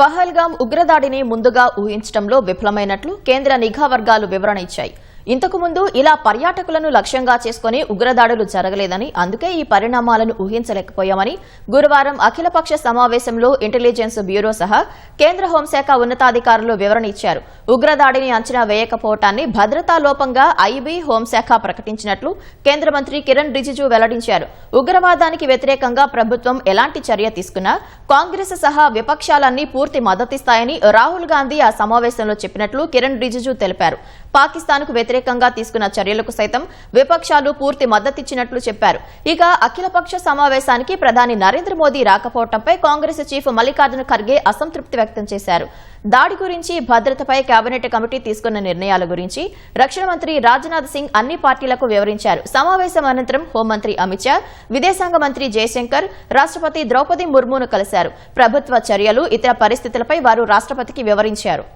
పహల్గాం ఉగ్రదాడిని ముందుగా ఊహించడంలో విఫలమైనట్లు కేంద్ర నిఘా వర్గాలు వివరణ ఇచ్చాయి. ఇంతకు ముందు ఇలా పర్యాటకులను లక్ష్యంగా చేసుకుని ఉగ్రదాడులు జరగలేదని అందుకే ఈ పరిణామాలను ఊహించలేకపోయామని గురువారం అఖిలపక్ష సమావేశంలో ఇంటెలిజెన్స్ బ్యూరో సహా కేంద్ర హోంశాఖ ఉన్నతాధికారులు వివరణ ఇచ్చారు. ఉగ్రదాడిని అంచనా వేయకపోవటాన్ని భద్రతా లోపంగా ఐబీ హోంశాఖ ప్రకటించినట్లు కేంద్ర మంత్రి కిరణ్ రిజిజు వెల్లడించారు. ఉగ్రవాదానికి వ్యతిరేకంగా ప్రభుత్వం ఎలాంటి చర్య తీసుకున్నా కాంగ్రెస్ సహా విపక్షాలన్నీ పూర్తి మద్దతిస్తాయని రాహుల్ గాంధీ ఆ సమావేశంలో చెప్పినట్లు కిరణ్ రిజిజు తెలిపారు. పాకిస్తాన్కు వ్యతిరేకంగా తీసుకున్న చర్యలకు సైతం విపక్షాలు పూర్తి మద్దతిచ్చినట్లు చెప్పారు. ఇక అఖిలపక్ష సమావేశానికి ప్రధాని నరేంద్ర మోదీ రాకపోవడంపై కాంగ్రెస్ చీఫ్ మల్లికార్జున ఖర్గే అసంతృప్తి వ్యక్తం చేశారు. దాడి గురించి భద్రతపై కేబినెట్ కమిటీ తీసుకున్న నిర్ణయాల గురించి రక్షణ మంత్రి రాజ్నాథ్ సింగ్ అన్ని పార్టీలకు వివరించారు. సమావేశం అనంతరం హోంమంత్రి అమిత్ షా విదేశాంగ మంత్రి జయశంకర్ రాష్ట్రపతి ద్రౌపది ముర్మును కలిశారు. ప్రభుత్వ చర్యలు ఇతర పరిస్థితులపై వారు రాష్ట్రపతికి వివరించారు.